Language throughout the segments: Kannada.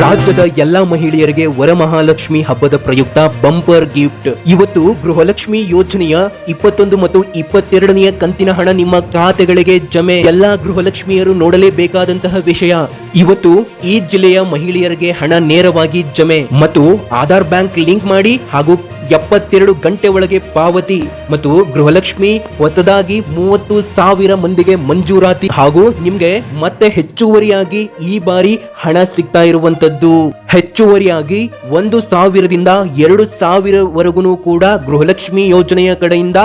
ರಾಜ್ಯದ ಎಲ್ಲಾ ಮಹಿಳೆಯರಿಗೆ ವರಮಹಾಲಕ್ಷ್ಮಿ ಹಬ್ಬದ ಪ್ರಯುಕ್ತ ಬಂಪರ್ ಗಿಫ್ಟ್. ಇವತ್ತು ಗೃಹಲಕ್ಷ್ಮಿ ಯೋಜನೆಯ ಇಪ್ಪತ್ತೊಂದು ಮತ್ತು ಇಪ್ಪತ್ತೆರಡನೆಯ ಕಂತಿನ ಹಣ ನಿಮ್ಮ ಖಾತೆಗಳಿಗೆ ಜಮೆ. ಎಲ್ಲಾ ಗೃಹಲಕ್ಷ್ಮಿಯರು ನೋಡಲೇಬೇಕಾದಂತಹ ವಿಷಯ. ಇವತ್ತು ಈ ಜಿಲ್ಲೆಯ ಮಹಿಳೆಯರಿಗೆ ಹಣ ನೇರವಾಗಿ ಜಮೆ. ಮತ್ತು ಆಧಾರ್ ಬ್ಯಾಂಕ್ ಲಿಂಕ್ ಮಾಡಿ ಹಾಗೂ ಎಪ್ಪತ್ತೆರಡು ಗಂಟೆ ಒಳಗೆ ಪಾವತಿ ಮತ್ತು ಗೃಹಲಕ್ಷ್ಮಿ ಹೊಸದಾಗಿ ಮೂವತ್ತು ಸಾವಿರ ಮಂದಿಗೆ ಮಂಜೂರಾತಿ ಹಾಗೂ ನಿಮ್ಗೆ ಮತ್ತೆ ಹೆಚ್ಚುವರಿಯಾಗಿ ಈ ಬಾರಿ ಹಣ ಸಿಗ್ತಾ ಇರುವಂತದ್ದು ಹೆಚ್ಚುವರಿಯಾಗಿ ಒಂದು ಸಾವಿರದಿಂದ ಎರಡು ಸಾವಿರವರೆಗೂ ಕೂಡ ಗೃಹಲಕ್ಷ್ಮಿ ಯೋಜನೆಯ ಕಡೆಯಿಂದ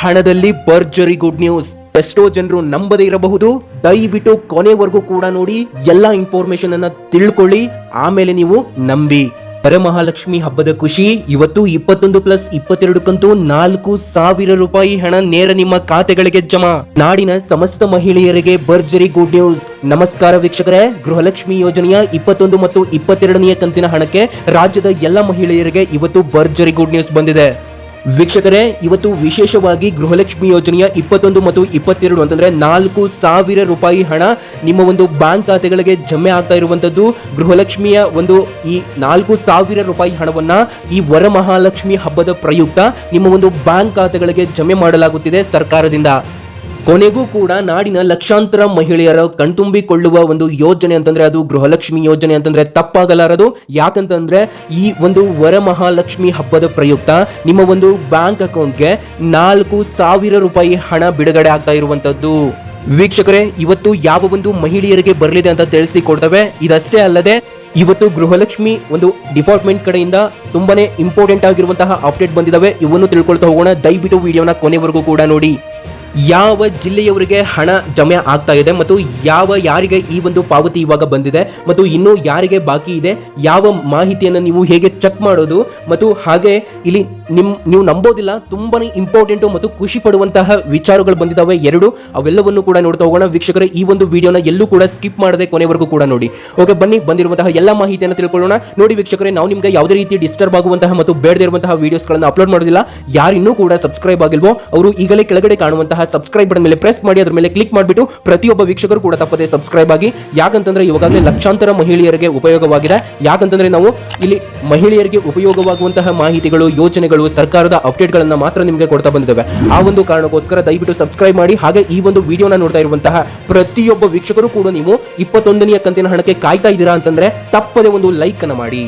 ಹಣದಲ್ಲಿ ಭರ್ಜರಿ ಗುಡ್ ನ್ಯೂಸ್. ಎಷ್ಟೋ ಜನರು ನಂಬದೇ ಇರಬಹುದು. ದಯವಿಟ್ಟು ಕೊನೆವರೆಗೂ ಕೂಡ ನೋಡಿ ಎಲ್ಲಾ ಇನ್ಫಾರ್ಮೇಶನ್ ಅನ್ನ ತಿಳ್ಕೊಳ್ಳಿ. ಆಮೇಲೆ ನೀವು ನಂಬಿ. ವರಮಹಾಲಕ್ಷ್ಮಿ ಹಬ್ಬದ ಖುಷಿ, ಇವತ್ತು ಇಪ್ಪತ್ತೊಂದು ಪ್ಲಸ್ ಇಪ್ಪತ್ತೆರಡು ಕಂತು ನಾಲ್ಕು ಸಾವಿರ ರೂಪಾಯಿ ಹಣ ನೇರ ನಿಮ್ಮ ಖಾತೆಗಳಿಗೆ ಜಮಾ. ನಾಡಿನ ಸಮಸ್ತ ಮಹಿಳೆಯರಿಗೆ ಭರ್ಜರಿ ಗುಡ್ ನ್ಯೂಸ್ ನಮಸ್ಕಾರ ವೀಕ್ಷಕರೇ, ಗೃಹಲಕ್ಷ್ಮಿ ಯೋಜನೆಯ ಇಪ್ಪತ್ತೊಂದು ಮತ್ತು ಇಪ್ಪತ್ತೆರಡನೆಯ ಕಂತಿನ ಹಣಕ್ಕೆ ರಾಜ್ಯದ ಎಲ್ಲ ಮಹಿಳೆಯರಿಗೆ ಇವತ್ತು ಭರ್ಜರಿ ಗುಡ್ ನ್ಯೂಸ್ ಬಂದಿದೆ. ವೀಕ್ಷಕರೇ, ಇವತ್ತು ವಿಶೇಷವಾಗಿ ಗೃಹಲಕ್ಷ್ಮಿ ಯೋಜನೆಯ ಇಪ್ಪತ್ತೊಂದು ಮತ್ತು ಇಪ್ಪತ್ತೆರಡು ಅಂತಂದ್ರೆ ನಾಲ್ಕು ಸಾವಿರ ರೂಪಾಯಿ ಹಣ ನಿಮ್ಮ ಒಂದು ಬ್ಯಾಂಕ್ ಖಾತೆಗಳಿಗೆ ಜಮೆ ಆಗ್ತಾ ಇರುವಂತದ್ದು ಗೃಹಲಕ್ಷ್ಮಿಯ ಒಂದು ಈ ನಾಲ್ಕು ಸಾವಿರ ರೂಪಾಯಿ ಹಣವನ್ನ ಈ ವರಮಹಾಲಕ್ಷ್ಮಿ ಹಬ್ಬದ ಪ್ರಯುಕ್ತ ನಿಮ್ಮ ಒಂದು ಬ್ಯಾಂಕ್ ಖಾತೆಗಳಿಗೆ ಜಮೆ ಮಾಡಲಾಗುತ್ತಿದೆ ಸರ್ಕಾರದಿಂದ. ಕೊನೆಗೂ ಕೂಡ ನಾಡಿನ ಲಕ್ಷಾಂತರ ಮಹಿಳೆಯರ ಕಣ್ತುಂಬಿಕೊಳ್ಳುವ ಒಂದು ಯೋಜನೆ ಅಂತಂದ್ರೆ ಅದು ಗೃಹಲಕ್ಷ್ಮಿ ಯೋಜನೆ ಅಂತಂದ್ರೆ ತಪ್ಪಾಗಲಾರದು. ಯಾಕಂತಂದ್ರೆ ಈ ಒಂದು ವರಮಹಾಲಕ್ಷ್ಮಿ ಹಬ್ಬದ ಪ್ರಯುಕ್ತ ನಿಮ್ಮ ಒಂದು ಬ್ಯಾಂಕ್ ಅಕೌಂಟ್ಗೆ ನಾಲ್ಕು ಸಾವಿರ ರೂಪಾಯಿ ಹಣ ಬಿಡುಗಡೆ ಆಗ್ತಾ ಇರುವಂತದ್ದು ವೀಕ್ಷಕರೇ, ಇವತ್ತು ಯಾವ ಒಂದು ಮಹಿಳೆಯರಿಗೆ ಬರಲಿದೆ ಅಂತ ತಿಳಿಸಿಕೊಡ್ತವೆ. ಇದಷ್ಟೇ ಅಲ್ಲದೆ, ಇವತ್ತು ಗೃಹಲಕ್ಷ್ಮಿ ಒಂದು ಡಿಪಾರ್ಟ್ಮೆಂಟ್ ಕಡೆಯಿಂದ ತುಂಬಾನೇ ಇಂಪಾರ್ಟೆಂಟ್ ಆಗಿರುವಂತಹ ಅಪ್ಡೇಟ್ ಬಂದಿದ್ದಾವೆ ಇವನ್ನು ತಿಳ್ಕೊಳ್ತಾ ಹೋಗೋಣ. ದಯವಿಟ್ಟು ವಿಡಿಯೋನ ಕೊನೆವರೆಗೂ ಕೂಡ ನೋಡಿ. ಯಾವ ಜಿಲ್ಲೆಯವರಿಗೆ ಹಣ ಜಮೆ ಆಗ್ತಾ ಇದೆ ಮತ್ತು ಯಾವ ಯಾರಿಗೆ ಈ ಒಂದು ಪಾವತಿ ಇವಾಗ ಬಂದಿದೆ ಮತ್ತು ಇನ್ನೂ ಯಾರಿಗೆ ಬಾಕಿ ಇದೆ, ಯಾವ ಮಾಹಿತಿಯನ್ನು ನೀವು ಹೇಗೆ ಚೆಕ್ ಮಾಡೋದು ಮತ್ತು ಹಾಗೆ ಇಲ್ಲಿ ನಿಮ್, ನೀವು ನಂಬೋದಿಲ್ಲ, ತುಂಬಾನೇ ಇಂಪಾರ್ಟೆಂಟ್ ಮತ್ತು ಖುಷಿ ಪಡುವಂತಹ ವಿಚಾರಗಳು ಬಂದಿದ್ದಾವೆ ಎರಡು. ಅವೆಲ್ಲವನ್ನು ಕೂಡ ನೋಡ್ತಾ ಹೋಗೋಣ. ವೀಕ್ಷಕರೇ, ಈ ಒಂದು ವಿಡಿಯೋನ ಎಲ್ಲೂ ಕೂಡ ಸ್ಕಿಪ್ ಮಾಡದೆ ಕೊನೆವರೆಗೂ ಕೂಡ ನೋಡಿ. ಓಕೆ ಬನ್ನಿ, ಬಂದಿರುವಂತಹ ಎಲ್ಲ ಮಾಹಿತಿಯನ್ನು ತಿಳ್ಕೊಳ್ಳೋಣ. ನೋಡಿ ವೀಕ್ಷಕರೇ, ನಾವು ನಿಮಗೆ ಯಾವುದೇ ರೀತಿ ಡಿಸ್ಟರ್ಬ್ ಆಗುವಂತಹ ಮತ್ತು ಬೇಡದಿರುವಂತಹ ವಿಡಿಯೋಸ್ ವಿಡಿಯೋಸ್ಗಳನ್ನು ಅಪ್ಲೋಡ್ ಮಾಡೋದಿಲ್ಲ. ಯಾರಿನ್ನೂ ಕೂಡ ಸಬ್ಸ್ಕ್ರೈಬ್ ಆಗಿಲ್ವೋ, ಅವರು ಈಗಲೇ ಕೆಳಗಡೆ ಕಾಣುವಂತಹ ಸಬ್ಸ್ಕ್ರೈಬ್ ಬಟನ್ ಮೇಲೆ ಪ್ರೆಸ್ ಮಾಡಿ, ಅದ್ರ ಮೇಲೆ ಕ್ಲಿಕ್ ಮಾಡಿಬಿಟ್ಟು ಪ್ರತಿಯೊಬ್ಬ ವೀಕ್ಷಕರು ಕೂಡ ತಪ್ಪದೆ ಸಬ್ಸ್ಕ್ರೈಬ್ ಆಗಿ, ಯಾಕಂತಂದ್ರೆ ಇವಾಗಲೇ ಲಕ್ಷಾಂತರ ಮಹಿಳೆಯರಿಗೆ ಉಪಯೋಗವಾಗಿದೆ. ಯಾಕಂತಂದ್ರೆ ನಾವು ಇಲ್ಲಿ ಮಹಿಳೆಯರಿಗೆ ಉಪಯೋಗವಾಗುವಂತಹ ಮಾಹಿತಿಗಳು ಯೋಜನೆಗಳು ಸರ್ಕಾರದ ಅಪ್ಡೇಟ್ಗಳನ್ನು ಮಾತ್ರ ನಿಮಗೆ ಕೊಡ್ತಾ ಬಂದಿದ್ದೇವೆ. ಆ ಒಂದು ಕಾರಣಕ್ಕೋಸ್ಕರ ದಯವಿಟ್ಟು ಸಬ್ಸ್ಕ್ರೈಬ್ ಮಾಡಿ, ಹಾಗೆ ಈ ಒಂದು ವಿಡಿಯೋನ ನೋಡ್ತಾ ಇರುವಂತಹ ಪ್ರತಿಯೊಬ್ಬ ವೀಕ್ಷಕರು ಕೂಡ ನೀವು ಇಪ್ಪತ್ತೊಂದನೆಯ ಕಂತಿನ ಹಣಕ್ಕೆ ಕಾಯ್ತಾ ಇದ್ದೀರಾ ಅಂತಂದ್ರೆ ತಪ್ಪದೆ ಒಂದು ಲೈಕ್ ಅನ್ನ ಮಾಡಿ.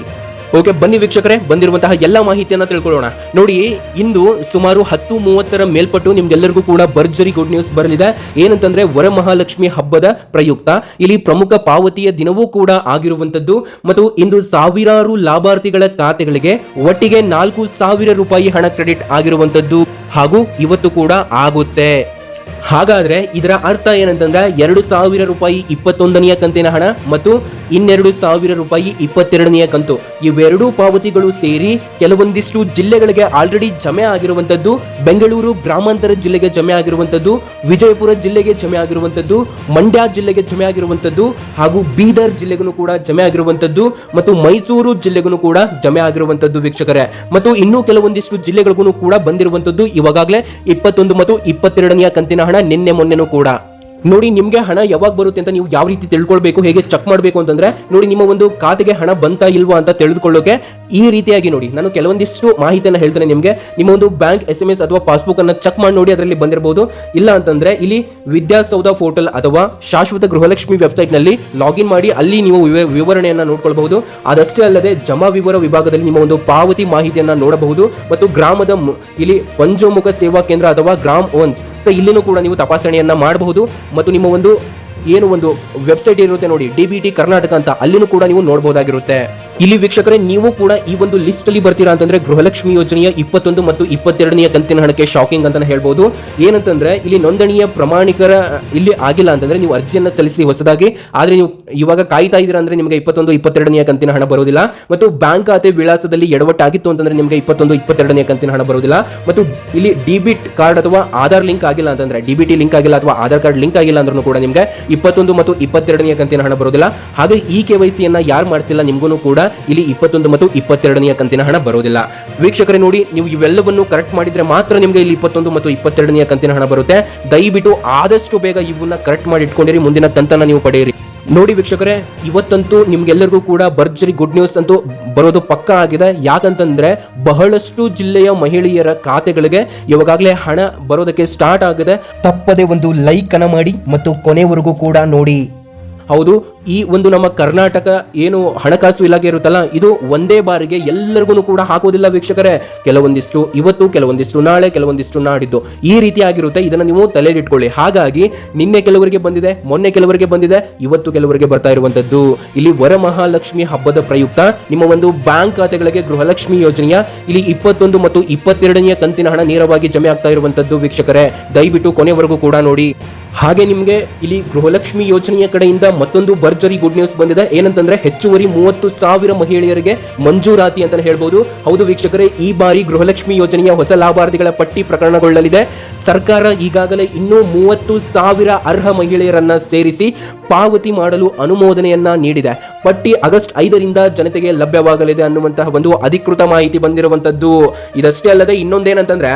ಓಕೆ ಬನ್ನಿ ವೀಕ್ಷಕರೇ, ಬಂದಿರುವಂತಹ ಎಲ್ಲ ಮಾಹಿತಿಯನ್ನು ತಿಳ್ಕೊಳ್ಳೋಣ. ನೋಡಿ, ಇಂದು ಸುಮಾರು ಹತ್ತು ಮೂವತ್ತರ ಮೇಲ್ಪಟ್ಟು ನಿಮ್ಗೆಲ್ಲರಿಗೂ ಕೂಡ ಭರ್ಜರಿ ಗುಡ್ ನ್ಯೂಸ್ ಬರಲಿದೆ. ಏನಂತಂದ್ರೆ, ವರಮಹಾಲಕ್ಷ್ಮಿ ಹಬ್ಬದ ಪ್ರಯುಕ್ತ. ಇಲ್ಲಿ ಪ್ರಮುಖ ಪಾವತಿಯ ದಿನವೂ ಕೂಡ ಆಗಿರುವಂತದ್ದು ಮತ್ತು ಇಂದು ಸಾವಿರಾರು ಲಾಭಾರ್ಥಿಗಳ ಖಾತೆಗಳಿಗೆ ಒಟ್ಟಿಗೆ ನಾಲ್ಕು ಸಾವಿರ ರೂಪಾಯಿ ಹಣ ಕ್ರೆಡಿಟ್ ಆಗಿರುವಂತದ್ದು ಹಾಗೂ ಇವತ್ತು ಕೂಡ ಆಗುತ್ತೆ. ಹಾಗಾದ್ರೆ ಇದರ ಅರ್ಥ ಏನಂತಂದ್ರೆ ಎರಡು ಸಾವಿರ ರೂಪಾಯಿ ಇಪ್ಪತ್ತೊಂದನೆಯ ಕಂತಿನ ಹಣ ಮತ್ತು ಇನ್ನೆರಡು ಸಾವಿರ ರೂಪಾಯಿ ಇಪ್ಪತ್ತೆರಡನೆಯ ಕಂತು. ಇವೆರಡೂ ಪಾವತಿಗಳು ಸೇರಿ ಕೆಲವೊಂದಿಷ್ಟು ಜಿಲ್ಲೆಗಳಿಗೆ ಆಲ್ರೆಡಿ ಜಮೆ ಆಗಿರುವಂತದ್ದು ಬೆಂಗಳೂರು ಗ್ರಾಮಾಂತರ ಜಿಲ್ಲೆಗೆ ಜಮೆ ಆಗಿರುವಂತದ್ದು ವಿಜಯಪುರ ಜಿಲ್ಲೆಗೆ ಜಮೆ ಆಗಿರುವಂತದ್ದು ಮಂಡ್ಯ ಜಿಲ್ಲೆಗೆ ಜಮೆ ಆಗಿರುವಂತದ್ದು ಹಾಗೂ ಬೀದರ್ ಜಿಲ್ಲೆಗೂ ಕೂಡ ಜಮೆ ಆಗಿರುವಂತದ್ದು ಮತ್ತು ಮೈಸೂರು ಜಿಲ್ಲೆಗೂ ಕೂಡ ಜಮೆ ಆಗಿರುವಂತದ್ದು ವೀಕ್ಷಕರೇ. ಮತ್ತು ಇನ್ನೂ ಕೆಲವೊಂದಿಷ್ಟು ಜಿಲ್ಲೆಗಳಿಗೂ ಕೂಡ ಬಂದಿರುವಂತದ್ದು ಇವಾಗಲೇ ಇಪ್ಪತ್ತೊಂದು ಮತ್ತು ಇಪ್ಪತ್ತೆರಡನೆಯ ಕಂತಿನ ನಿನ್ನೆ ಮೊನ್ನೆನೂ ಕೂಡ. ನೋಡಿ, ನಿಮಗೆ ಹಣ ಯಾವಾಗ ಬರುತ್ತೆ ಅಂತ ನೀವು ಯಾವ ರೀತಿ ತಿಳ್ಕೊಳ್ಬೇಕು, ಹೇಗೆ ಚೆಕ್ ಮಾಡಬೇಕು ಅಂತಂದ್ರೆ, ನೋಡಿ, ನಿಮ್ಮ ಒಂದು ಖಾತೆಗೆ ಹಣ ಬಂತಾ ಇಲ್ವಾ ಅಂತ ತಿಳಿದುಕೊಳ್ಳೋಕೆ ಈ ರೀತಿಯಾಗಿ ನೋಡಿ. ನಾನು ಕೆಲವೊಂದಿಷ್ಟು ಮಾಹಿತಿಯನ್ನು ಹೇಳ್ತೇನೆ ನಿಮಗೆ. ನಿಮ್ಮ ಒಂದು ಬ್ಯಾಂಕ್ ಎಸ್ ಎಂ ಎಸ್ ಅಥವಾ ಪಾಸ್ಬುಕ್ ಅನ್ನು ಚೆಕ್ ಮಾಡಿ ನೋಡಿ ಅದರಲ್ಲಿ ಬಂದಿರಬಹುದು ಇಲ್ಲ ಅಂತಂದ್ರೆ, ಇಲ್ಲಿ ವಿದ್ಯಾಸೌಧ ಪೋರ್ಟಲ್ ಅಥವಾ ಶಾಶ್ವತ ಗೃಹಲಕ್ಷ್ಮಿ ವೆಬ್ಸೈಟ್ನಲ್ಲಿ ಲಾಗಿನ್ ಮಾಡಿ ಅಲ್ಲಿ ನೀವು ವಿವರಣೆಯನ್ನು ನೋಡ್ಕೊಳ್ಬಹುದು. ಅದಷ್ಟೇ ಅಲ್ಲದೆ ಜಮಾ ವಿವರ ವಿಭಾಗದಲ್ಲಿ ನಿಮ್ಮ ಒಂದು ಪಾವತಿ ಮಾಹಿತಿಯನ್ನು ನೋಡಬಹುದು. ಮತ್ತು ಗ್ರಾಮದ ಇಲ್ಲಿ ಪಂಚಮುಖ ಸೇವಾ ಕೇಂದ್ರ ಅಥವಾ ಗ್ರಾಮ್ ಓನ್ಸ್ ಸೊ ಇಲ್ಲಿನೂ ಕೂಡ ನೀವು ತಪಾಸಣೆಯನ್ನು ಮಾಡಬಹುದು. ಮತ್ತು ನಿಮ್ಮ ಒಂದು ಏನು ಒಂದು ವೆಬ್ಸೈಟ್ ಇರುತ್ತೆ ನೋಡಿ, ಡಿ ಬಿ ಟಿ ಕರ್ನಾಟಕ ಅಂತ, ಅಲ್ಲಿನೂ ಕೂಡ ನೀವು ನೋಡಬಹುದಾಗಿರುತ್ತೆ ಇಲ್ಲಿ ವೀಕ್ಷಕರೇ, ನೀವು ಕೂಡ ಈ ಒಂದು ಲಿಸ್ಟ್ ಅಲ್ಲಿ ಬರ್ತೀರಾ ಅಂತಂದ್ರೆ ಗೃಹಲಕ್ಷ್ಮಿ ಯೋಜನೆಯ ಇಪ್ಪತ್ತೊಂದು ಮತ್ತು ಇಪ್ಪತ್ತೆರಡನೆಯ ಕಂತಿನ ಹಣಕ್ಕೆ ಶಾಕಿಂಗ್ ಅಂತಾನೆ ಹೇಳ್ಬೋದು. ಏನಂತಂದ್ರೆ, ಇಲ್ಲಿ ನೋಂದಣಿಯ ಪ್ರಮಾಣಿಕರ, ಇಲ್ಲಿ ಆಗಿಲ್ಲ ಅಂತಂದ್ರೆ ನೀವು ಅರ್ಜಿಯನ್ನ ಸಲ್ಲಿಸಿ ಹೊಸದಾಗಿ, ಆದ್ರೆ ನೀವು ಇವಾಗ ಕಾಯ್ತಾ ಇದ್ದೀರಾ ಅಂದ್ರೆ ನಿಮಗೆ ಇಪ್ಪತ್ತೊಂದು, ಇಪ್ಪತ್ತೆರಡನೆಯ ಕಂತಿನ ಹಣ ಬರೋದಿಲ್ಲ. ಮತ್ತು ಬ್ಯಾಂಕ್ ಖಾತೆ ವಿಳಾಸದಲ್ಲಿ ಎಡವಟ್ಟಾಗಿತ್ತು ಅಂತಂದ್ರೆ ನಿಮಗೆ ಇಪ್ಪತ್ತೊಂದು, ಇಪ್ಪತ್ತೆರಡನೆಯ ಕಂತಿನ ಹಣ ಬರೋದಿಲ್ಲ. ಮತ್ತು ಇಲ್ಲಿ ಡಿಬಿಟ್ ಕಾರ್ಡ್ ಅಥವಾ ಆಧಾರ್ ಲಿಂಕ್ ಆಗಿಲ್ಲ ಅಂತಂದ್ರೆ ಡಿಬಿಟಿ ಲಿಂಕ್ ಆಗಿಲ್ಲ ಅಥವಾ ಆಧಾರ್ ಕಾರ್ಡ್ ಲಿಂಕ್ ಆಗಿಲ್ಲ ಅಂದ್ರೂ ಕೂಡ ನಿಮಗೆ ಇಪ್ಪತ್ತೊಂದು ಮತ್ತು ಇಪ್ಪತ್ತೆರಡನೆಯ ಕಂತಿನ ಹಣ ಬರೋದಿಲ್ಲ. ಹಾಗೆ ಈ ಕೆ ವೈ ಸಿಯನ್ನು ಯಾರು ಮಾಡಿಸಿಲ್ಲ ನಿಮಗೂ ಕೂಡ ಇಲ್ಲಿ ಇಪ್ಪತ್ತೊಂದು ಮತ್ತು ಇಪ್ಪತ್ತೆರಡನೆಯ ಕಂತಿನ ಹಣ ಬರೋದಿಲ್ಲ. ವೀಕ್ಷಕರೇ ನೋಡಿ, ನೀವು ಇವೆಲ್ಲವನ್ನು ಕರೆಕ್ಟ್ ಮಾಡಿದ್ರೆ ಮಾತ್ರ ನಿಮಗೆ ಇಲ್ಲಿ ಇಪ್ಪತ್ತೊಂದು ಮತ್ತು ಇಪ್ಪತ್ತೆರಡನೆಯ ಕಂತಿನ ಹಣ ಬರುತ್ತೆ. ದಯವಿಟ್ಟು ಆದಷ್ಟು ಬೇಗ ಇವನ್ನ ಕರೆಕ್ಟ್ ಮಾಡಿ ಇಟ್ಕೊಂಡಿರಿ, ಮುಂದಿನ ತಂತನ ನೀವು ಪಡೆಯಿರಿ. ನೋಡಿ ವೀಕ್ಷಕರೇ, ಇವತ್ತಂತೂ ನಿಮ್ಗೆಲ್ಲರಿಗೂ ಕೂಡ ಭರ್ಜರಿ ಗುಡ್ ನ್ಯೂಸ್ ಅಂತೂ ಬರೋದು ಪಕ್ಕ ಆಗಿದೆ. ಯಾಕಂತಂದ್ರೆ, ಬಹಳಷ್ಟು ಜಿಲ್ಲೆಯ ಮಹಿಳೆಯರ ಖಾತೆಗಳಿಗೆ ಇವಾಗಲೇ ಹಣ ಬರೋದಕ್ಕೆ ಸ್ಟಾರ್ಟ್ ಆಗಿದೆ. ತಪ್ಪದೆ ಒಂದು ಲೈಕ್ ಅನ್ನ ಮಾಡಿ ಮತ್ತು ಕೊನೆವರೆಗೂ ಕೂಡ ನೋಡಿ. ಹೌದು ಈ ಒಂದು ನಮ್ಮ ಕರ್ನಾಟಕ ಏನು ಹಣಕಾಸು ಇಲಾಖೆ ಇರುತ್ತಲ್ಲ, ಇದು ಒಂದೇ ಬಾರಿಗೆ ಎಲ್ಲರಿಗೂ ಕೂಡ ಹಾಕೋದಿಲ್ಲ ವೀಕ್ಷಕರೇ. ಕೆಲವೊಂದಿಷ್ಟು ಇವತ್ತು, ಕೆಲವೊಂದಿಷ್ಟು ನಾಳೆ, ಕೆಲವೊಂದಿಷ್ಟು ನಾಡಿದ್ದು ಈ ರೀತಿ ಆಗಿರುತ್ತೆ. ಇದನ್ನ ನೀವು ತಲೆಯಲ್ಲಿಟ್ಕೊಳ್ಳಿ. ಹಾಗಾಗಿ ನಿನ್ನೆ ಕೆಲವರಿಗೆ ಬಂದಿದೆ, ಮೊನ್ನೆ ಕೆಲವರಿಗೆ ಬಂದಿದೆ, ಇವತ್ತು ಕೆಲವರಿಗೆ ಬರ್ತಾ ಇರುವಂತದ್ದು. ಇಲ್ಲಿ ವರಮಹಾಲಕ್ಷ್ಮಿ ಹಬ್ಬದ ಪ್ರಯುಕ್ತ ನಿಮ್ಮ ಒಂದು ಬ್ಯಾಂಕ್ ಖಾತೆಗಳಿಗೆ ಗೃಹಲಕ್ಷ್ಮಿ ಯೋಜನೆಯ ಇಲ್ಲಿ ಇಪ್ಪತ್ತೊಂದು ಮತ್ತು ಇಪ್ಪತ್ತೆರಡನೆಯ ಕಂತಿನ ಹಣ ನೇರವಾಗಿ ಜಮೆ ಆಗ್ತಾ ಇರುವಂತದ್ದು ವೀಕ್ಷಕರೇ. ದಯವಿಟ್ಟು ಕೊನೆವರೆಗೂ ಕೂಡ ನೋಡಿ. ಹಾಗೆ ನಿಮಗೆ ಇಲ್ಲಿ ಗೃಹಲಕ್ಷ್ಮಿ ಯೋಜನೆಯ ಕಡೆಯಿಂದ ಮತ್ತೊಂದು ಭರ್ಜರಿ ಗುಡ್ ನ್ಯೂಸ್ ಬಂದಿದೆ. ಏನಂತಂದ್ರೆ ಹೆಚ್ಚುವರಿ ಮೂವತ್ತು ಸಾವಿರ ಮಹಿಳೆಯರಿಗೆ ಮಂಜೂರಾತಿ ಅಂತ ಹೇಳ್ಬೋದು. ಹೌದು ವೀಕ್ಷಕರೇ, ಈ ಬಾರಿ ಗೃಹಲಕ್ಷ್ಮಿ ಯೋಜನೆಯ ಹೊಸ ಲಾಭಾರ್ಥಿಗಳ ಪಟ್ಟಿ ಪ್ರಕರಣಗೊಳ್ಳಲಿದೆ. ಸರ್ಕಾರ ಈಗಾಗಲೇ ಇನ್ನೂ ಮೂವತ್ತು ಸಾವಿರ ಅರ್ಹ ಮಹಿಳೆಯರನ್ನ ಸೇರಿಸಿ ಪಾವತಿ ಮಾಡಲು ಅನುಮೋದನೆಯನ್ನ ನೀಡಿದೆ. ಪಟ್ಟಿ ಆಗಸ್ಟ್ ಐದರಿಂದ ಜನತೆಗೆ ಲಭ್ಯವಾಗಲಿದೆ ಅನ್ನುವಂತಹ ಒಂದು ಅಧಿಕೃತ ಮಾಹಿತಿ ಬಂದಿರುವಂತದ್ದು. ಇದಷ್ಟೇ ಅಲ್ಲದೆ ಇನ್ನೊಂದೇನಂತಂದ್ರೆ,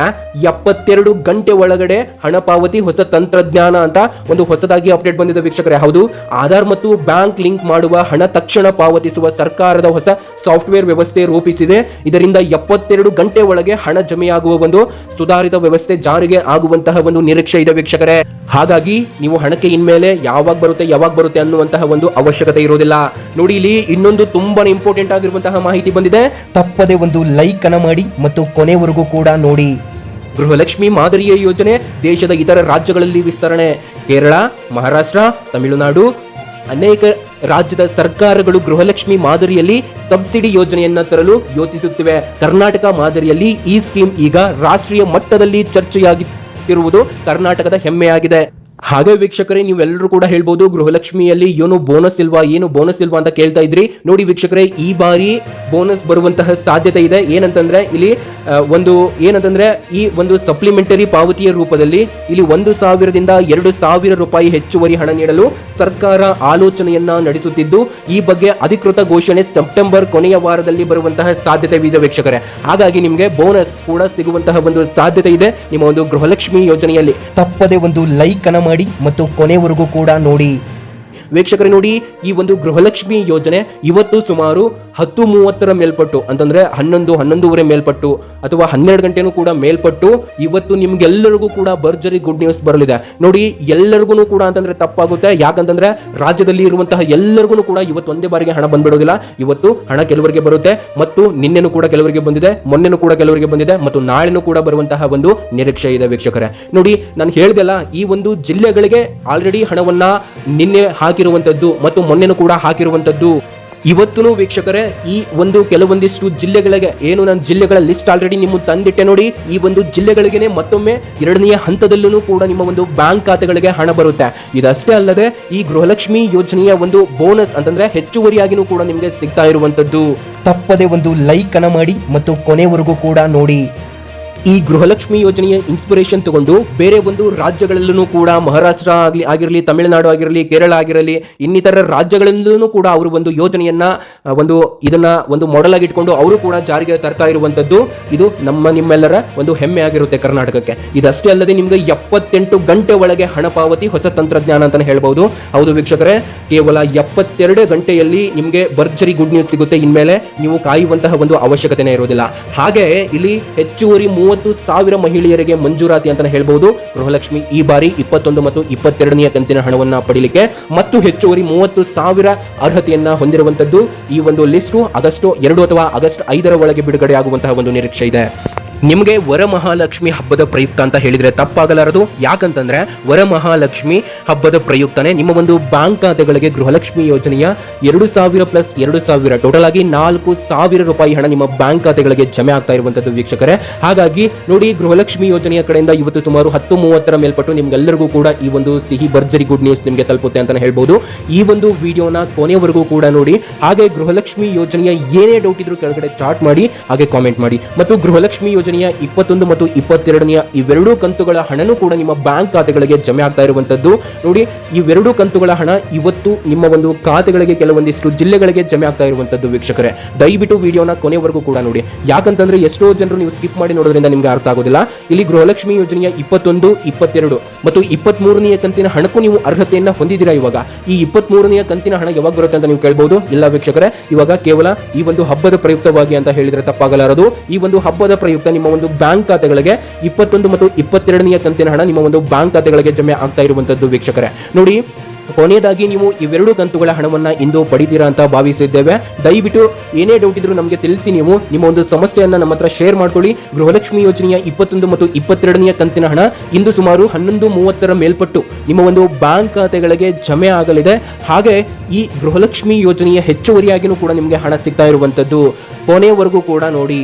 ಎಪ್ಪತ್ತೆರಡು ಗಂಟೆ ಒಳಗಡೆ ಹಣ ಪಾವತಿ ಹೊಸ ತಂತ್ರಜ್ಞಾನ ಅಂತ ಒಂದು ಹೊಸದಾಗಿ ಅಪ್ಡೇಟ್ ಬಂದಿದೆ ವೀಕ್ಷಕರೇ. ಹೌದು, ಆಧಾರ್ ಮತ್ತು ಬ್ಯಾಂಕ್ ಲಿಂಕ್ ಮಾಡುವ ಹಣ ತಕ್ಷಣ ಪಾವತಿಸುವ ಸರ್ಕಾರದ ಹೊಸ ಸಾಫ್ಟ್ವೇರ್ ವ್ಯವಸ್ಥೆ ರೂಪಿಸಿದೆ. ಇದರಿಂದ ಎಪ್ಪತ್ತೆರಡು ಗಂಟೆ ಒಳಗೆ ಹಣ ಜಮೆಯಾಗುವ ಒಂದು ಸುಧಾರಿತ ವ್ಯವಸ್ಥೆ ಜಾರಿಗೆ ಆಗುವಂತಹ ಒಂದು ನಿರೀಕ್ಷೆ ಇದೆ ವೀಕ್ಷಕರೇ. ಹಾಗಾಗಿ ನೀವು ಹಣಕ್ಕೆ ಇನ್ಮೇಲೆ ಯಾವಾಗ ಬರುತ್ತೆ ಯಾವಾಗ ಬರುತ್ತೆ ಅನ್ನುವಂತಹ ಒಂದು ಅವಶ್ಯಕತೆ ಇರೋದಿಲ್ಲ. ನೋಡಿ, ಇಲ್ಲಿ ಇನ್ನೊಂದು ತುಂಬಾನೇ ಇಂಪಾರ್ಟೆಂಟ್ ಆಗಿರುವಂತಹ ಮಾಹಿತಿ ಬಂದಿದೆ. ತಪ್ಪದೆ ಒಂದು ಲೈಕ್ ಅನ್ನ ಮಾಡಿ ಮತ್ತು ಕೊನೆವರೆಗೂ ಕೂಡ ನೋಡಿ. ಗೃಹಲಕ್ಷ್ಮಿ ಮಾದರಿಯ ಯೋಜನೆ ದೇಶದ ಇತರ ರಾಜ್ಯಗಳಲ್ಲಿ ವಿಸ್ತರಣೆ. ಕೇರಳ, ಮಹಾರಾಷ್ಟ್ರ, ತಮಿಳುನಾಡು ಅನೇಕ ರಾಜ್ಯದ ಸರ್ಕಾರಗಳು ಗೃಹಲಕ್ಷ್ಮಿ ಮಾದರಿಯಲ್ಲಿ ಸಬ್ಸಿಡಿ ಯೋಜನೆಯನ್ನ ತರಲು ಯೋಚಿಸುತ್ತಿವೆ. ಕರ್ನಾಟಕ ಮಾದರಿಯಲ್ಲಿ ಈ ಸ್ಕೀಮ್ ಈಗ ರಾಷ್ಟ್ರೀಯ ಮಟ್ಟದಲ್ಲಿ ಚರ್ಚೆಯಾಗಿರುವುದು ಕರ್ನಾಟಕದ ಹೆಮ್ಮೆಯಾಗಿದೆ. ಹಾಗೆ ವೀಕ್ಷಕರೇ, ನೀವೆಲ್ಲರೂ ಕೂಡ ಹೇಳ್ಬೋದು ಗೃಹಲಕ್ಷ್ಮಿಯಲ್ಲಿ ಏನು ಬೋನಸ್ ಇಲ್ವಾ, ಏನು ಬೋನಸ್ ಇಲ್ವಾ ಅಂತ ಕೇಳ್ತಾ ಇದ್ರಿ. ನೋಡಿ ವೀಕ್ಷಕರೇ, ಈ ಬಾರಿ ಬೋನಸ್ ಬರುವಂತಹ ಸಾಧ್ಯತೆ ಇದೆ. ಏನಂತಂದ್ರೆ, ಇಲ್ಲಿ ಒಂದು, ಏನಂತಂದ್ರೆ, ಈ ಒಂದು ಸಪ್ಲಿಮೆಂಟರಿ ಪಾವತಿಯ ರೂಪದಲ್ಲಿ ಇಲ್ಲಿ ಒಂದು ಸಾವಿರದಿಂದ ಎರಡು ಸಾವಿರ ರೂಪಾಯಿ ಹೆಚ್ಚುವರಿ ಹಣ ನೀಡಲು ಸರ್ಕಾರ ಆಲೋಚನೆಯನ್ನ ನಡೆಸುತ್ತಿದ್ದು, ಈ ಬಗ್ಗೆ ಅಧಿಕೃತ ಘೋಷಣೆ ಸೆಪ್ಟೆಂಬರ್ ಕೊನೆಯ ವಾರದಲ್ಲಿ ಬರುವಂತಹ ಸಾಧ್ಯತೆ ಇದೆ ವೀಕ್ಷಕರೇ. ಹಾಗಾಗಿ ನಿಮಗೆ ಬೋನಸ್ ಕೂಡ ಸಿಗುವಂತಹ ಒಂದು ಸಾಧ್ಯತೆ ಇದೆ ನಿಮ್ಮ ಒಂದು ಗೃಹಲಕ್ಷ್ಮಿ ಯೋಜನೆಯಲ್ಲಿ. ತಪ್ಪದೆ ಒಂದು ಲೈಕ್ ಅನ್ನ ಮಾಡಿ ಮತ್ತು ಕೊನೆವರೆಗೂ ಕೂಡ ನೋಡಿ. ವೀಕ್ಷಕರೇ ನೋಡಿ, ಈ ಒಂದು ಗೃಹಲಕ್ಷ್ಮಿ ಯೋಜನೆ ಇವತ್ತು ಸುಮಾರು ಹತ್ತು ಮೂವತ್ತರ ಮೇಲ್ಪಟ್ಟು, ಅಂತಂದ್ರೆ ಹನ್ನೊಂದು, ಹನ್ನೊಂದೂವರೆ ಮೇಲ್ಪಟ್ಟು ಅಥವಾ ಹನ್ನೆರಡು ಗಂಟೆನೂ ಕೂಡ ಮೇಲ್ಪಟ್ಟು ಇವತ್ತು ನಿಮ್ಗೆಲ್ಲರಿಗೂ ಕೂಡ ಭರ್ಜರಿ ಗುಡ್ ನ್ಯೂಸ್ ಬರಲಿದೆ. ನೋಡಿ, ಎಲ್ಲರಿಗೂ ಕೂಡ ಅಂತಂದ್ರೆ ತಪ್ಪಾಗುತ್ತೆ. ಯಾಕಂತಂದ್ರೆ ರಾಜ್ಯದಲ್ಲಿ ಇರುವಂತಹ ಎಲ್ಲರಿಗೂ ಕೂಡ ಇವತ್ತು ಒಂದೇ ಬಾರಿಗೆ ಹಣ ಬಂದ್ಬಿಡೋದಿಲ್ಲ. ಇವತ್ತು ಹಣ ಕೆಲವರಿಗೆ ಬರುತ್ತೆ ಮತ್ತು ನಿನ್ನೆನೂ ಕೂಡ ಕೆಲವರಿಗೆ ಬಂದಿದೆ, ಮೊನ್ನೆನೂ ಕೂಡ ಕೆಲವರಿಗೆ ಬಂದಿದೆ ಮತ್ತು ನಾಳೆನೂ ಕೂಡ ಬರುವಂತಹ ಒಂದು ನಿರೀಕ್ಷೆ ಇದೆ ವೀಕ್ಷಕರೇ. ನೋಡಿ, ನಾನು ಹೇಳಿದೆಲ್ಲ ಈ ಒಂದು ಜಿಲ್ಲೆಗಳಿಗೆ ಆಲ್ರೆಡಿ ಹಣವನ್ನ ನಿನ್ನೆ ಹಾಕಿರುವಂತದ್ದು ಮತ್ತು ಮೊನ್ನೆನೂ ಕೂಡ ಹಾಕಿರುವಂಥದ್ದು. ಇವತ್ತೂ ವೀಕ್ಷಕರೇ, ಈ ಒಂದು ಕೆಲವೊಂದಿಷ್ಟು ಜಿಲ್ಲೆಗಳಿಗೆ, ಏನು ನನ್ನ ಜಿಲ್ಲೆಗಳ ಲಿಸ್ಟ್ ಆಲ್ರೆಡಿ ನಿಮ್ಮ ತಂದಿಟ್ಟೆ ನೋಡಿ, ಈ ಒಂದು ಜಿಲ್ಲೆಗಳಿಗೆ ಮತ್ತೊಮ್ಮೆ ಎರಡನೆಯ ಹಂತದಲ್ಲೂ ಕೂಡ ನಿಮ್ಮ ಒಂದು ಬ್ಯಾಂಕ್ ಖಾತೆಗಳಿಗೆ ಹಣ ಬರುತ್ತೆ. ಇದಷ್ಟೇ ಅಲ್ಲದೆ, ಈ ಗೃಹಲಕ್ಷ್ಮಿ ಯೋಜನೆಯ ಒಂದು ಬೋನಸ್ ಅಂತಂದ್ರೆ ಹೆಚ್ಚುವರಿಯಾಗಿನೂ ಕೂಡ ನಿಮಗೆ ಸಿಗ್ತಾ ಇರುವಂತದ್ದು ತಪ್ಪದೆ ಒಂದು ಲೈಕ್ ಅನ್ನ ಮಾಡಿ ಮತ್ತು ಕೊನೆವರೆಗೂ ಕೂಡ ನೋಡಿ. ಈ ಗೃಹಲಕ್ಷ್ಮಿ ಯೋಜನೆಯ ಇನ್ಸ್ಪಿರೇಷನ್ ತಗೊಂಡು ಬೇರೆ ಒಂದು ರಾಜ್ಯಗಳಲ್ಲೂ ಕೂಡ ಮಹಾರಾಷ್ಟ್ರ ಆಗಲಿ, ಆಗಿರಲಿ, ತಮಿಳುನಾಡು ಆಗಿರಲಿ, ಕೇರಳ ಆಗಿರಲಿ, ಇನ್ನಿತರ ರಾಜ್ಯಗಳಲ್ಲೂ ಕೂಡ ಅವರು ಒಂದು ಯೋಜನೆಯನ್ನ ಒಂದು ಇದನ್ನ ಒಂದು ಮಾಡೆಲ್ ಆಗಿ ಇಟ್ಕೊಂಡು ಅವರು ಕೂಡ ಜಾರಿಗೆ ತರ್ತಾ ಇರುವಂತದ್ದು ಇದು ನಮ್ಮ ನಿಮ್ಮೆಲ್ಲರ ಒಂದು ಹೆಮ್ಮೆ ಆಗಿರುತ್ತೆ ಕರ್ನಾಟಕಕ್ಕೆ. ಇದಷ್ಟೇ ಅಲ್ಲದೆ ನಿಮ್ಗೆ ಎಪ್ಪತ್ತೆಂಟು ಗಂಟೆ ಒಳಗೆ ಹಣ ಪಾವತಿ ಹೊಸ ತಂತ್ರಜ್ಞಾನ ಅಂತಾನೆ ಹೇಳ್ಬಹುದು ಹೌದು ವೀಕ್ಷಕರೇ, ಕೇವಲ ಎಪ್ಪತ್ತೆರಡು ಗಂಟೆಯಲ್ಲಿ ನಿಮಗೆ ಭರ್ಜರಿ ಗುಡ್ ನ್ಯೂಸ್ ಸಿಗುತ್ತೆ. ಇನ್ಮೇಲೆ ನೀವು ಕಾಯುವಂತಹ ಒಂದು ಅವಶ್ಯಕತೆನೇ ಇರೋದಿಲ್ಲ. ಹಾಗೆ ಇಲ್ಲಿ ಹೆಚ್ಚುವರಿ ಮೂವತ್ತು ಸಾವಿರ ಮಹಿಳೆಯರಿಗೆ ಮಂಜೂರಾತಿ ಅಂತಾನೆ ಹೇಳಬಹುದು ಗೃಹಲಕ್ಷ್ಮಿ ಈ ಬಾರಿ ಇಪ್ಪತ್ತೊಂದು ಮತ್ತು ಇಪ್ಪತ್ತೆರಡನೆಯ ಕಂತಿನ ಹಣವನ್ನ ಪಡಿಲಿಕ್ಕೆ ಮತ್ತು ಹೆಚ್ಚುವರಿ ಮೂವತ್ತು ಸಾವಿರ ಅರ್ಹತೆಯನ್ನ ಹೊಂದಿರುವಂತದ್ದು ಈ ಒಂದು ಲಿಸ್ಟು ಆಗಸ್ಟ್ ಎರಡು ಅಥವಾ ಆಗಸ್ಟ್ ಐದರ ಒಳಗೆ ಬಿಡುಗಡೆ ಆಗುವಂತಹ ಒಂದು ನಿರೀಕ್ಷೆ ಇದೆ. ನಿಮಗೆ ವರಮಹಾಲಕ್ಷ್ಮಿ ಹಬ್ಬದ ಪ್ರಯುಕ್ತ ಅಂತ ಹೇಳಿದ್ರೆ ತಪ್ಪಾಗಲಾರದು. ಯಾಕಂತಂದ್ರೆ ವರಮಹಾಲಕ್ಷ್ಮಿ ಹಬ್ಬದ ಪ್ರಯುಕ್ತನೇ ನಿಮ್ಮ ಒಂದು ಬ್ಯಾಂಕ್ ಖಾತೆಗಳಿಗೆ ಗೃಹಲಕ್ಷ್ಮಿ ಯೋಜನೆಯ ಎರಡು ಸಾವಿರ ಪ್ಲಸ್ ಎರಡು ಸಾವಿರ ಟೋಟಲ್ ಆಗಿ ನಾಲ್ಕು ಸಾವಿರ ರೂಪಾಯಿ ಹಣ ನಿಮ್ಮ ಬ್ಯಾಂಕ್ ಖಾತೆಗಳಿಗೆ ಜಮೆ ಆಗ್ತಾ ಇರುವಂತದ್ದು ವೀಕ್ಷಕರೇ. ಹಾಗಾಗಿ ನೋಡಿ ಗೃಹಲಕ್ಷ್ಮಿ ಯೋಜನೆಯ ಕಡೆಯಿಂದ ಇವತ್ತು ಸುಮಾರು ಹತ್ತು ಮೂವತ್ತರ ಮೇಲ್ಪಟ್ಟು ನಿಮ್ಗೆಲ್ಲರಿಗೂ ಕೂಡ ಈ ಒಂದು ಸಿಹಿ ಭರ್ಜರಿ ಗುಡ್ ನ್ಯೂಸ್ ನಿಮಗೆ ತಲುಪುತ್ತೆ ಅಂತಲೇ ಹೇಳ್ಬೋದು. ಈ ಒಂದು ವಿಡಿಯೋನ ಕೊನೆವರೆಗೂ ಕೂಡ ನೋಡಿ. ಹಾಗೆ ಗೃಹಲಕ್ಷ್ಮಿ ಯೋಜನೆಯ ಏನೇ ಡೌಟ್ ಇದ್ರೂ ಕೆಳಗಡೆ ಚಾಟ್ ಮಾಡಿ, ಹಾಗೆ ಕಾಮೆಂಟ್ ಮಾಡಿ. ಮತ್ತು ಗೃಹಲಕ್ಷ್ಮಿ ಯೋಜನೆ ಯೋಜನೆಯ ಇಪ್ಪತ್ತೊಂದು ಮತ್ತು ಇಪ್ಪತ್ತೆರಡನೆಯ ಇವೆರಡೂ ಕಂತುಗಳ ಹಣನೂ ಕೂಡ ನಿಮ್ಮ ಬ್ಯಾಂಕ್ ಖಾತೆಗಳಿಗೆ ಜಮೆ ಆಗ್ತಾ ಇರುವಂತದ್ದು ನೋಡಿ ಇವೆರಡೂ ಕಂತುಗಳ ಹಣ ಇವತ್ತು ನಿಮ್ಮ ಒಂದು ಖಾತೆಗಳಿಗೆ ಕೆಲವೊಂದಿಷ್ಟು ಜಿಲ್ಲೆಗಳಿಗೆ ಜಮೆ ಆಗ್ತಾ ಇರುವಂತದ್ದು ವೀಕ್ಷಕರೇ. ದಯವಿಟ್ಟು ವಿಡಿಯೋನ ಕೊನೆವರೆಗೂ ಕೂಡ ನೋಡಿ. ಯಾಕಂತಂದ್ರೆ ಎಷ್ಟೋ ಜನರು ನೀವು ಸ್ಕಿಪ್ ಮಾಡಿ ನೋಡೋದ್ರಿಂದ ನಿಮ್ಗೆ ಅರ್ಥ ಆಗೋದಿಲ್ಲ. ಇಲ್ಲಿ ಗೃಹಲಕ್ಷ್ಮಿ ಯೋಜನೆಯ ಇಪ್ಪತ್ತೊಂದು, ಇಪ್ಪತ್ತೆರಡು ಮತ್ತು ಇಪ್ಪತ್ತ್ ಮೂರನೆಯ ಕಂತಿನ ಹಣಕ್ಕೂ ನೀವು ಅರ್ಹತೆಯನ್ನ ಹೊಂದಿದ್ದೀರಾ ಇವಾಗ? ಈ ಇಪ್ಪತ್ತ್ ಮೂರನೆಯ ಕಂತಿನ ಹಣ ಯಾವಾಗ ಬರುತ್ತೆ ಅಂತ ನೀವು ಕೇಳ್ಬಹುದು ಇಲ್ಲ ವೀಕ್ಷಕರೇ, ಇವಾಗ ಕೇವಲ ಈ ಒಂದು ಹಬ್ಬದ ಪ್ರಯುಕ್ತವಾಗಿ ಅಂತ ಹೇಳಿದ್ರೆ ತಪ್ಪಾಗಲಾರದು. ಈ ಒಂದು ಹಬ್ಬದ ಪ್ರಯುಕ್ತ ನಿಮ್ಮ ಒಂದು ಬ್ಯಾಂಕ್ ಖಾತೆಗಳಿಗೆ ಇಪ್ಪತ್ತೊಂದು ಮತ್ತು ಇಪ್ಪತ್ತೆರಡನೆಯ ಕಂತಿನ ಹಣ ನಿಮ್ಮ ಒಂದು ಬ್ಯಾಂಕ್ ಖಾತೆಗಳಿಗೆ ಜಮೆ ಆಗ್ತಾ ಇರುವಂತದ್ದು ವೀಕ್ಷಕರೇ. ನೋಡಿ, ಕೊನೆಯದಾಗಿ ನೀವು ಇವೆರಡು ಕಂತುಗಳ ಹಣವನ್ನು ಇಂದು ಪಡಿತೀರಾ ಅಂತ ಭಾವಿಸಿದ್ದೇವೆ. ದಯವಿಟ್ಟು ಏನೇ ಡೌಟ್ ಇದ್ರೂ ನಮಗೆ ತಿಳಿಸಿ ನೀವು ನಿಮ್ಮ ಒಂದು ಸಮಸ್ಯೆಯನ್ನು ನಮ್ಮ ಹತ್ರ ಶೇರ್ ಮಾಡ್ಕೊಳ್ಳಿ. ಗೃಹಲಕ್ಷ್ಮಿ ಯೋಜನೆಯ ಇಪ್ಪತ್ತೊಂದು ಮತ್ತು ಇಪ್ಪತ್ತೆರಡನೆಯ ಕಂತಿನ ಹಣ ಇಂದು ಸುಮಾರು ಹನ್ನೊಂದು ಮೂವತ್ತರ ಮೇಲ್ಪಟ್ಟು ನಿಮ್ಮ ಒಂದು ಬ್ಯಾಂಕ್ ಖಾತೆಗಳಿಗೆ ಜಮೆ ಆಗಲಿದೆ. ಹಾಗೆ ಈ ಗೃಹಲಕ್ಷ್ಮಿ ಯೋಜನೆಯ ಹೆಚ್ಚುವರಿಯಾಗಿಯೂ ಕೂಡ ನಿಮಗೆ ಹಣ ಸಿಗ್ತಾ ಇರುವಂಥದ್ದು ಕೊನೆಯವರೆಗೂ ಕೂಡ ನೋಡಿ